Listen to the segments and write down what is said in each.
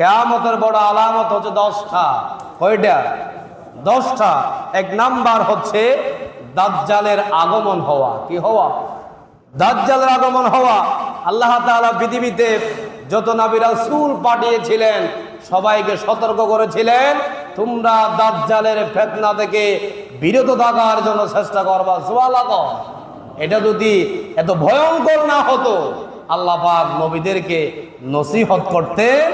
কেয়ামতের বড় আলামত হচ্ছে দশটা। কয়টা? দশটা। এক নাম্বার হচ্ছে দাজ্জালের আগমন হওয়া। কি হওয়া? দাজ্জালের আগমন হওয়া। আল্লাহ তাআলা পৃথিবীতে যত নবী রাসূল পাঠিয়েছিলেন, সবাইকে সতর্ক করেছিলেন, তোমরা দাজ্জালের ফেতনা থেকে বিরত থাকার জন্য চেষ্টা করবা। সুবহানাল্লাহ। এটা যদি এত ভয়ঙ্কর না হতো, আল্লাহ পাক নবীদেরকে নসিহত করতে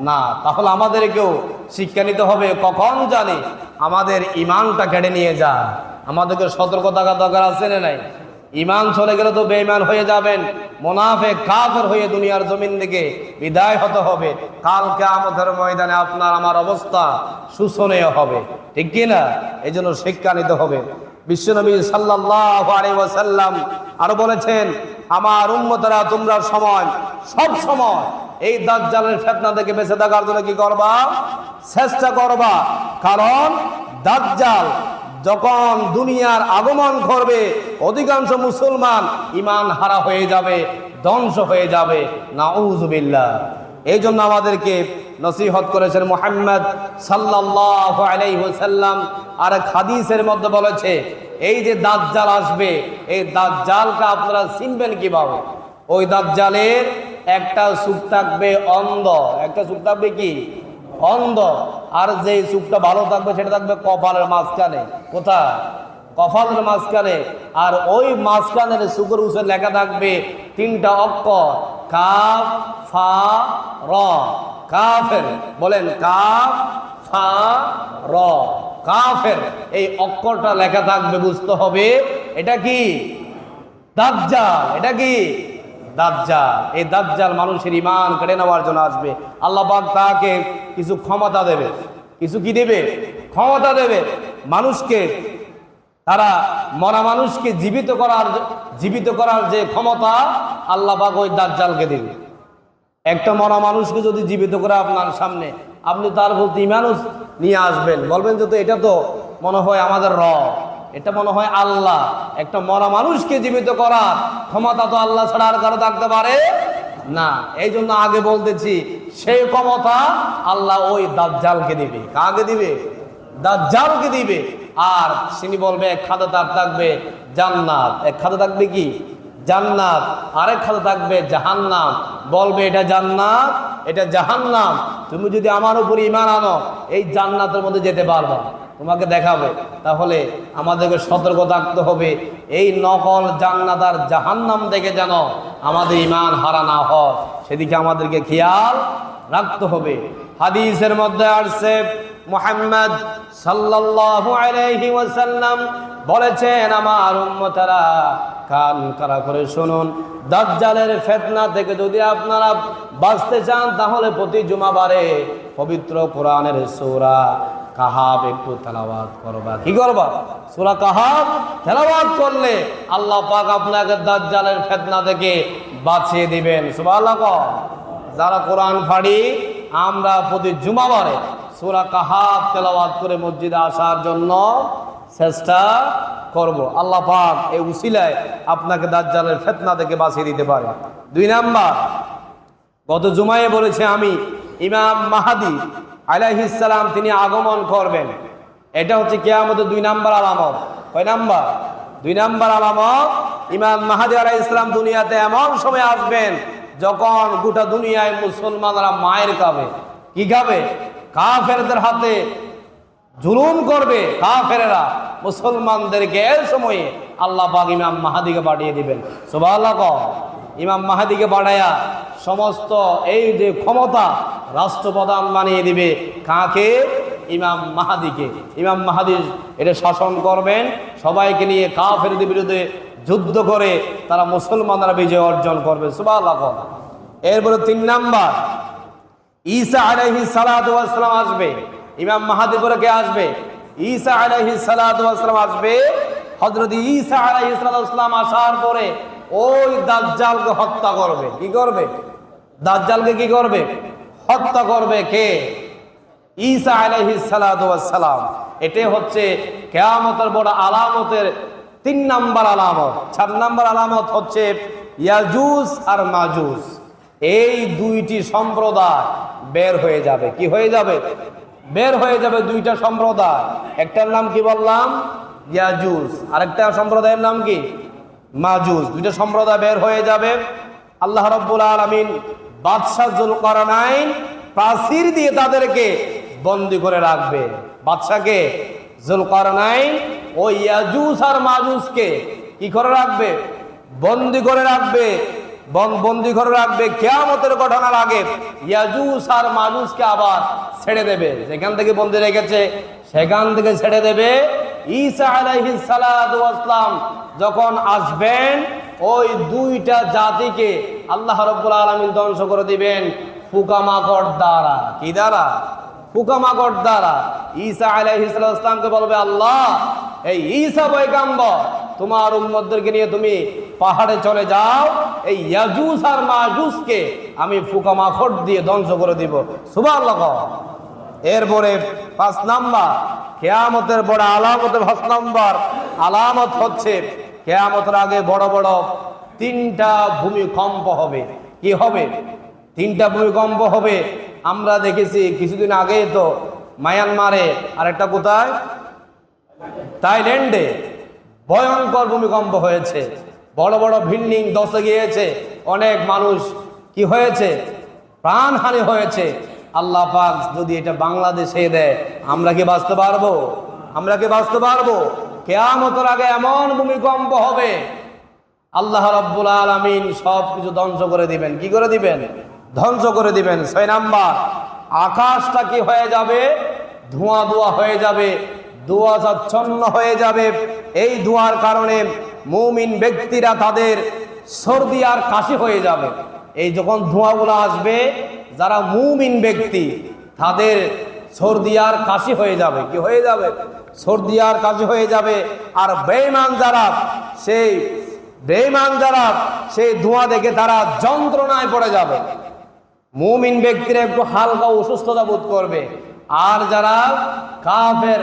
না, তাহলে আমাদেরকেও শিক্ষা নিতে হবে। কখন জানি? আমাদের ইমানটা কেড়ে নিয়ে যা। আমাদেরকে সতর্ক থাকা দরকার আছে না নাই? ইমান চলে গেলে তো বেঈমান হয়ে যাবেন। মোনাফে কাফের হয়ে দুনিয়ার জমিন থেকে বিদায় হতে হবে। কালকে আমাদের ময়দানে আপনার আমার অবস্থা শোষণীয় হবে। ঠিক কি না? এই জন্য শিক্ষা নিতে হবে। বিশ্বনবী সাল্লাল্লাহু আলাইহি ওয়াসাল্লাম আরও বলেছেন, আমার উম্মতরা তোমরা সময়, সব সময় এই দাজ্জালের ফিতনা থেকে বেঁচে থাকার জন্য কি করবা? চেষ্টা করবা। কারণ দাজ্জাল যখন দুনিয়ার আগমন করবে অধিকাংশ মুসলমান ইমান হারা হয়ে যাবে, ধ্বংস হয়ে যাবে। না নাউজুবিল্লাহ এই জন্য আমাদেরকে নসিহত করেছেন মোহাম্মদ সাল্লাল্লাহু আলাইহি ওয়াসাল্লাম। আর হাদিসের মধ্যে বলেছে, এই যে দাজ্জাল আসবে, এই দাজ্জালকে আপনারা চিনবেন কীভাবে? ওই দাজ্জালের একটা সুখ থাকবে অন্ধ। একটা সুখ থাকবে কি? অন্ধ। আর যে চুপটা ভালো থাকবে, সেটা থাকবে কপালের মাঝখানে। কোথায়? কপালের মাঝখানে। আর ওই মাঝখানের সুগর উসের লেখা থাকবে তিনটা অক্ষর। কাফ, ফা, র। কাফের। বলেন, কাফ, ফা, র। কাফের। এই অক্ষরটা লেখা থাকবে, বুঝতে হবে। এটা কি? দাজ্জাল। এটা কি? দাজ্জাল। এই দাজ্জাল মানুষের ইমান কেড়ে নেওয়ার জন্য আসবে। আল্লাহ পাক তাকে কিছু ক্ষমতা দেবে। কিছু কি দেবে? ক্ষমতা দেবে মানুষকে। তারা মরা মানুষকে জীবিত করার জীবিত করার যে ক্ষমতা আল্লাহ পাক ওই দাজ্জালকে দেবে। একটা মরা মানুষকে যদি জীবিত করে আপনার সামনে, আপনি তার প্রতি মানুষ নিয়ে আসবেন। বলবেন যে তো এটা তো মনে হয় আমাদের র এটা মনে হয় আল্লাহ। একটা মরা মানুষকে জীবিত করার ক্ষমতা তো আল্লাহ ছাড়া আর কারও থাকতে পারে না। এই জন্য আগে বলতেছি, সেই ক্ষমতা আল্লাহ ওই দাজ্জালকে দিবে। কাকে দিবে? দাজ্জালকে দিবে। আর তিনি বলবে, এক খাদে তার থাকবে জান্নাত। এক খাদে থাকবে কি? জান্নাত। আরেক খাতে থাকবে জাহান্নাম। বলবে, এটা জান্নাত, এটা জাহান্নাম। তুমি যদি আমার উপরে ইমান আনো, এই জান্নাতের মধ্যে যেতে পারবা তোমাকে দেখাবে। তাহলে আমাদেরকে সতর্ক থাকতে হবে। এই নকল জান্নাত আর জাহান্নাম দেখে যেন আমাদের ইমান হারা না হয়। সেদিকে আমাদেরকে খেয়াল রাখতে হবে। হাদিসের মধ্যে আসছে, মোহাম্মদ সাল্লাল্লাহু বলেছেন, আমার উম্মতারা কান কারা করে শুনুন। দাজ্জালের ফেতনা থেকে যদি আপনারা বাঁচতে চান, তাহলে প্রতি জুমাবারে পবিত্র কোরআনের সূরা কাহাব একটু তেলাওয়াত করবা। কি করবা? সূরা কাহাব তেলাওয়াত করলে আল্লাহ পাক আপনাকে দাজ্জালের ফেতনা থেকে বাঁচিয়ে দিবেন। সুবহানাল্লাহ। যারা কোরআন ফাড়ি, আমরা প্রতি জুমাবারে সুরা কাহাব তেলাওয়াত করে মসজিদে আসার জন্য চেষ্টা করব। আল্লাহ পাক এই উসিলায় আপনাকে দাজ্জালের ফেতনা থেকে বাঁচিয়ে দিতে পারে। দুই নাম্বার, গত জুমায়ে বলেছে আমি, ইমাম মাহাদি আলাইহিসসালাম তিনি আগমন করবেন। এটা হচ্ছে কেয়ামতের দুই নাম্বার আলামত। কয় নাম্বার? দুই নাম্বার আলামত, ইমাম মাহাদি আলাইহিস ইসলাম দুনিয়াতে এমন সময় আসবেন যখন গোটা দুনিয়ায় মুসলমানরা মায়ের খাবে। কি খাবে? কাফেরদের হাতে জুলুম করবে কাফেরেরা। মুসলমানদেরকে এর সময়ে আল্লাহ পাক ইমাম মাহাদিকে পাঠিয়ে দিবেন। কও। ইমাম মাহাদিকে পাঠায়া সমস্ত এই যে ক্ষমতা রাষ্ট্রপ্রধান বানিয়ে দিবে। কাকে? ইমাম মাহাদিকে। ইমাম মাহাদি এটা শাসন করবেন, সবাইকে নিয়ে কাফেরদের বিরুদ্ধে যুদ্ধ করে তারা মুসলমানরা বিজয় অর্জন করবে। কও। এরপরে তিন নাম্বার, ঈসা আলাইহি সালাম আসবে। ইমাম মাহাদি করে কে আসবে? ঈসা আলাইহি সালাম আসবে। হযরত ঈসা আলাইহি সালাম আসার পরে ওই দাজ্জালকে হত্যা করবে। কি করবে? দাজ্জালকে কি করবে? হত্যা করবে কে? ঈসা সালাম এটাই হচ্ছে কেয়ামতের বড় আলামতের তিন নাম্বার আলামত। চার নাম্বার আলামত হচ্ছে ইয়াজুস আর মাজুস এই দুইটি সম্প্রদায় বের হয়ে যাবে। কি হয়ে যাবে? বের হয়ে যাবে দুইটা সম্প্রদায়। একটার নাম কি বললাম? ইয়াজুজ। আরেকটা সম্প্রদায়ের নাম কি? মাজুজ। দুইটা সম্প্রদায় বের হয়ে যাবে। আল্লাহ রব্বুল আলমিন বাদশাহ করনাইন প্রাচীর দিয়ে তাদেরকে বন্দি করে রাখবে। বাদশাকে জুল করনাইন ও ইয়াজুজ আর মাজুজকে কি করে রাখবে? বন্দি করে রাখবে। বন- বন্দি করে রাখবে। কেয়ামতের ঘটনার আগে ইয়াজুস আর মানুষকে আবার ছেড়ে দেবে। যেখান থেকে বন্দি রেখেছে, সেখান থেকে ছেড়ে দেবে। ঈসা আলাইহিস ওয়াসসালাম যখন আসবেন ওই দুইটা জাতিকে আল্লাহ রাব্বুল আলামিন ধ্বংস করে দিবেন। ফুকামাকড় দ্বারা। কি দ্বারা? ফুকামাকড় দ্বারা। ঈসা আলাইহিস সালামকে বলবে, আল্লাহ, এই ঈসা পয়গাম্বর, তোমার উম্মতদেরকে নিয়ে তুমি পাহাড়ে চলে যাও। এই ইয়াজুস আর মাজুসকে আমি ফুকামাকড় দিয়ে ধ্বংস করে দিব। সুবহানাল্লাহ এরপরে পাঁচ নাম্বার, কেয়ামতের বড় আলামতের পাঁচ নাম্বার। আলামত হচ্ছে কেয়ামতের আগে বড় বড় তিনটা ভূমিকম্প হবে। কি হবে? তিনটা ভূমিকম্প হবে। আমরা দেখেছি কিছুদিন আগে তো মায়ানমারে আরেকটা কোথায়? থাইল্যান্ডে ভয়ঙ্কর ভূমিকম্প হয়েছে। বড় বড় বিল্ডিং দশে গিয়েছে। অনেক মানুষ কি হয়েছে? প্রাণহানি হয়েছে। আল্লাহ পাক যদি এটা বাংলাদেশে দেয়, আমরা কি বাঁচতে পারব? আমরা কি বাঁচতে পারব? কেয়ামতের আগে এমন ভূমিকম্প হবে। আল্লাহ রাব্বুল আলামিন সব কিছু ধ্বংস করে দিবেন। কি করে দিবেন? ধ্বংস করে দিবেন। ছয় নাম্বার, আকাশটা কি হয়ে যাবে? ধোঁয়া ধোঁয়া হয়ে যাবে ধোঁয়াচ্ছন্ন হয়ে যাবে। এই ধোঁয়ার কারণে মুমিন ব্যক্তিরা তাদের সর্দি আর কাশি হয়ে যাবে। এই যখন ধোঁয়াগুলো আসবে, যারা মুমিন ব্যক্তি, তাদের সর্দি আর কাশি হয়ে যাবে। কি হয়ে যাবে? সর্দি আর কাশি হয়ে যাবে। আর বেঈমান যারা, সেই বেঈমান যারা, সেই ধোঁয়া দেখে তারা যন্ত্রণায় পড়ে যাবে। মুমিন ব্যক্তিরা একটু হালকা অসুস্থতা বোধ করবে। আর যারা কাফের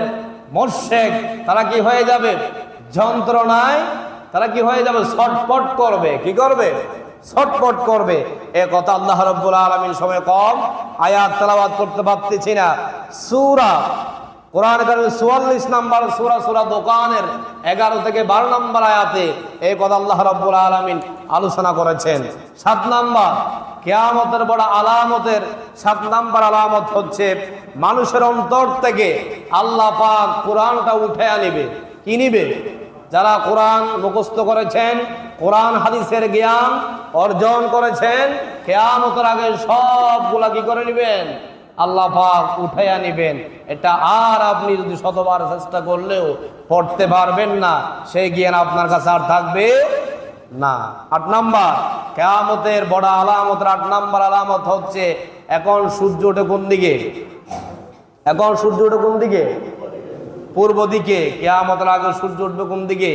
মোর্শেক তারা কি হয়ে যাবে? যন্ত্রণায় তারা কি হয়ে যাবে? ছটপট করবে। কি করবে? ছটপট করবে। এ কথা আল্লাহ রব্বুল আলমিন সময় কম আয়াত তালাবাদ করতে পারতেছি না। সুরা, কোরআন কারিমের চুয়াল্লিশ নাম্বার সুরা সুরা দোকানের এগারো থেকে বারো নম্বর আয়াতে এই কথা আল্লাহ রব্বুল আলমিন আলোচনা করেছেন। সাত নাম্বার, কেয়ামতের বড় আলামতের সাত নাম্বার আলামত হচ্ছে মানুষের অন্তর থেকে আল্লাহ পাক কোরআনটা উঠে আনিবে কি নিবে? যারা কোরআন মুখস্থ করেছেন কোরআন, হাদিসের জ্ঞান অর্জন করেছেন, কেয়ামতের আগে সবগুলা কি করে নেবেন? আল্লাহ উঠাইয়া নিবেন। এটা আর আপনি যদি শতবার চেষ্টা করলেও পড়তে পারবেন না, সেই জ্ঞান আপনার কাছে আর থাকবে না। আট নাম্বার, কেয়ামতের বড় আলামতের আট নাম্বার আলামত হচ্ছে, এখন সূর্য ওঠে কোন দিকে? এখন সূর্য ওঠে কোন দিকে? পূর্ব দিকে। কেয়ামতের আগে সূর্য উঠবে কোন দিকে?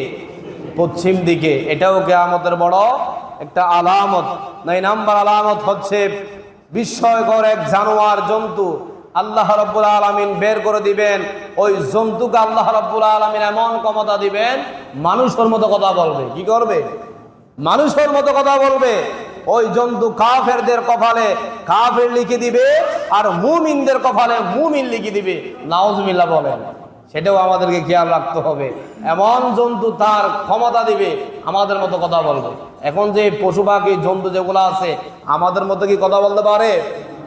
পশ্চিম দিকে। এটাও কেয়ামতের বড় একটা আলামত। নয় নাম্বার আলামত হচ্ছে বিস্ময়কর এক জানোয়ার জন্তু। আল্লাহ রব্বুল আলমিন বের করে দিবেন। ওই জন্তুকে আল্লাহ রব্বুল আলমিন এমন ক্ষমতা দিবেন, মানুষের মতো কথা বলবে। কি করবে? মানুষের মতো কথা বলবে। ওই জন্তু কাফেরদের কপালে কাফের লিখে দিবে আর মুমিনদের কপালে মুমিন লিখে দিবে। নাউজমিল্লা বলেন। সেটাও আমাদেরকে খেয়াল রাখতে হবে। এমন জন্তু তার ক্ষমতা দিবে, আমাদের মতো কথা বলবে। এখন যে পশু পাখি, জন্তু যেগুলো আছে, আমাদের মতো কি কথা বলতে পারে?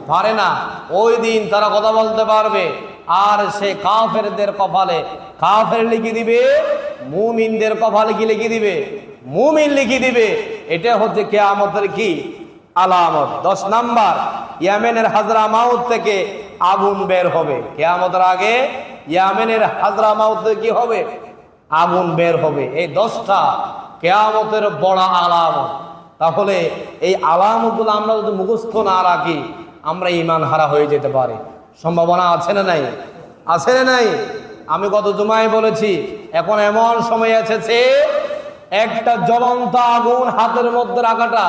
পারে না। ওই দিন তারা কথা বলতে পারবে। আর সে কাফেরদের কপালে, কাফের লিখে দিবে, মুমিনদের কপালে কি লিখে দিবে? মুমিন লিখে দিবে। এটা হচ্ছে কেয়ামতের কি? আলামত। দশ নাম্বার, ইয়ামেনের হাজরা মাউত থেকে আগুন বের হবে। কেয়ামতের আগে ইয়ামেনের হাজরা মাউত কি হবে? আগুন বের হবে। এই দশটা কেয়ামতের বড় আলামত তাহলে এই আলামতগুলো আমরা যদি মুখস্থ না রাখি, আমরা ইমান হারা হয়ে যেতে পারি। সম্ভাবনা আছে না নাই? আছে না নাই? আমি গত জুমায় বলেছি, এখন এমন সময় এসেছে, একটা জ্বলন্ত আগুন হাতের মধ্যে রাখাটা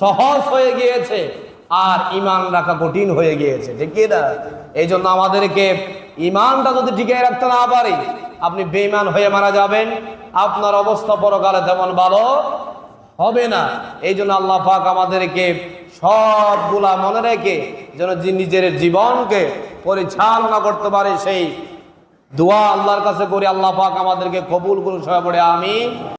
সহজ হয়ে গিয়েছে। আর ইমান রাখা কঠিন হয়ে গিয়েছে, ঠিক না? এই জন্য আমাদেরকে ইমানটা যদি টিকিয়ে রাখতে না পারি, আপনি বেইমান হয়ে মারা যাবেন। আপনার অবস্থা পরকালে তেমন ভালো হবে না। এই জন্য আল্লাহ পাক আমাদেরকে সবগুলা মনে রেখে যেন নিজের জীবনকে পরিচালনা করতে পারে সেই দোয়া আল্লাহর কাছে করি। আল্লাহ পাক আমাদেরকে কবুল করুন, সবাই আমি